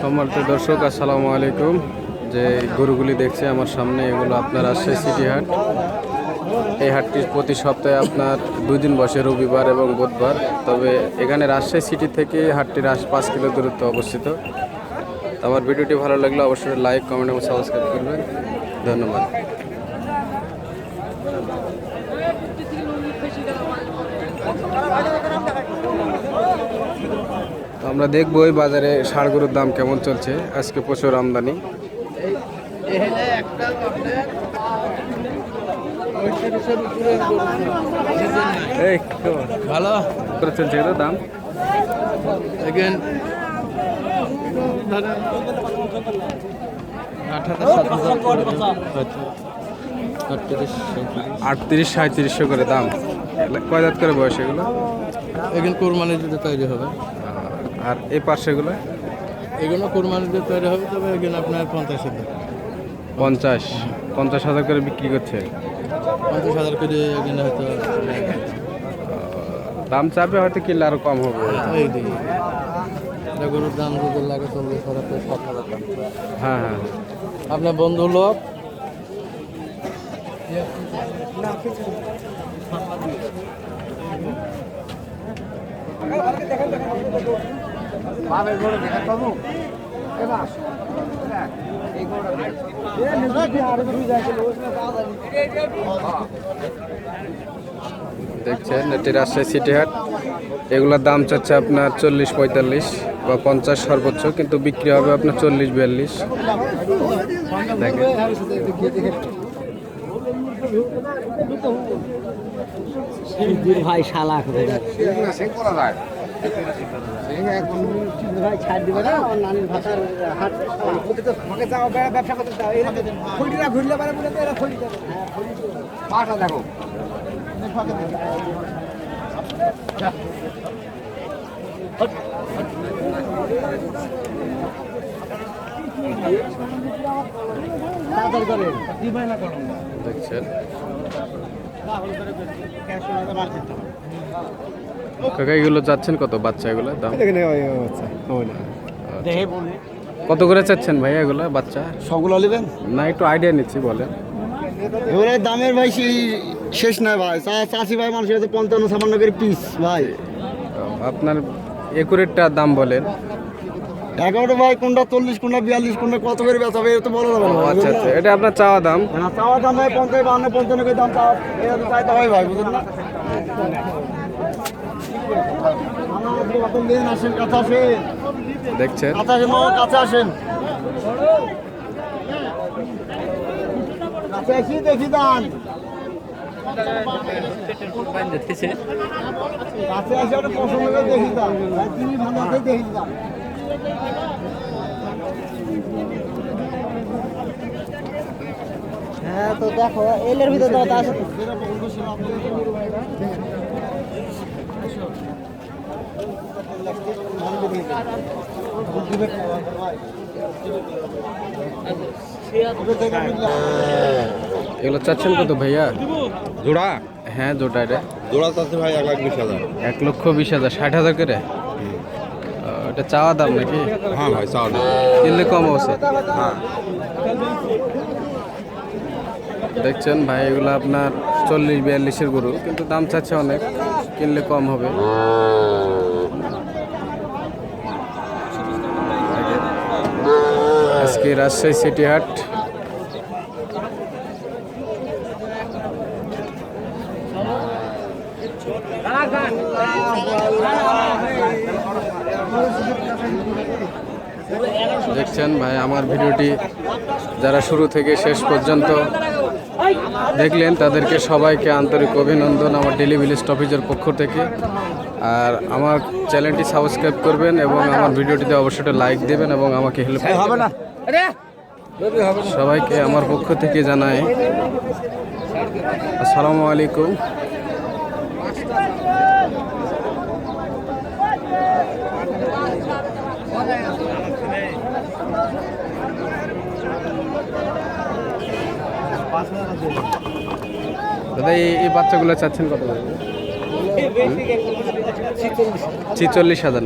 সম্মানিত দর্শক, আসসালামু আলাইকুম। যে গরুগুলি দেখছে আমার সামনে, এগুলো আপনার রাজশাহী সিটি হাট। এই হাটটি প্রতি সপ্তাহে আপনার দুই দিন বসে, রবিবার এবং বুধবার। তবে এখানে রাজশাহী সিটি থেকে হাটটির আশ পাঁচ কিলো দূরত্ব অবস্থিত। আমার ভিডিওটি ভালো লাগলে অবশ্যই লাইক, কমেন্ট এবং সাবস্ক্রাইব করবেন। ধন্যবাদ। আমরা দেখব এই বাজারে গরুর দাম কেমন চলছে। আজকে প্রচুর আমদানি। এই ভালো। করে চলছে এটা দাম? আটত্রিশ সাঁত্রিশশো করে দাম। কয় দাঁত করে বয়স এগুলো? এখানে কোরবানি দিতে তৈরি হবে। আর এই পাশেগুলো এগুলো কোরবানি দিতে তৈরি হবে তবে এখানে আপনার পঞ্চাশ হাজার। পঞ্চাশ। পঞ্চাশ হাজার করে বিক্রি করছে? পঞ্চাশ হাজার করে এখানে হয়তো দাম চাপে হয়তো কিনলে আরও কম হবে। এই দিকে। এটা গরুর দাম যদি লাগে চল্লিশ হাজার থেকে ষাট হাজার দাম। হ্যাঁ হ্যাঁ। আপনার বন্ধু লোক? দেখছেন এটি রাজশাহী সিটি হাট এগুলোর দাম চাচ্ছে আপনার চল্লিশ পঁয়তাল্লিশ বা পঞ্চাশ সর্বোচ্চ কিন্তু বিক্রি হবে আপনার চল্লিশ বিয়াল্লিশ। দেখেন। ভাই শালা করে দেখো তাড়াতাড়ি করেন দেখছেন। কাকা এগুলো চাচ্ছেন কত বাচ্চা এগুলো দাম? কত করে চাচ্ছেন ভাই এগুলো বাচ্চা? সবগুলো নেবেন? না একটু আইডিয়া নিচ্ছি বলেন। এবারে দামের ভাই সেই শেষ নয় ভাই। চা- চাষি ভাই মানুষের পঞ্চান্ন ছাপান্ন করে পিস ভাই। আপনার একুরেটটা দাম বলেন। এগারোটা ভাই কোনটা চল্লিশ কোনটা বিয়াল্লিশ কোনটা কত করে বেচা হবে তো বলা যাবে না আচ্ছা আচ্ছা এটা আপনার চাওয়া দাম? হ্যাঁ, চাওয়া দাম ভাই পঞ্চাশ বান্ন পঞ্চান্ন করে দাম চাওয়া এটা তো চাইতে হয় ভাই বুঝলেন না? আসেন কাছে আসেন। আসেন দেখি দান কাছে আসে পছন্দ দেখি দান তিনি ভালো দেখি দান হ্যাঁ তো দেখো এলের ভিতরে দাও আছে এগুলো চাচ্ছেন কত ভাইয়া? জোড়া? হ্যাঁ জোটা এটা। জোড়া চাচ্ছে ভাই এক লাখ বিশ হাজার। এক লক্ষ বিশ হাজার ষাট হাজার করে? এটা চাওয়া দাম নাকি? হ্যাঁ ভাই চাওয়া দাম। কিনলে কম আছে দেখছেন ভাই এগুলো আপনার চল্লিশ বিয়াল্লিশের গরু কিন্তু দাম চাচ্ছে অনেক। কিনলে কম হবে। আজকে রাজশাহী সিটি হাট। দেখছেন ভাই আমার ভিডিওটি যারা শুরু থেকে শেষ পর্যন্ত দেখলেন তাদেরকে সবাইকে আন্তরিক অভিনন্দন আমার ডেলি ভিলেজ টপিজের পক্ষ থেকে। আর আমার চ্যানেলটি সাবস্ক্রাইব করবেন এবং আমার ভিডিওটিতে অবশ্যই লাইক দেবেন এবং আমাকে হেল্প হবে না। সবাইকে আমার পক্ষ থেকে জানাই আসসালামু আলাইকুম। দাদা এই বাচ্চাগুলো চাচ্ছেন কত ছিচল্লিশ হাজার।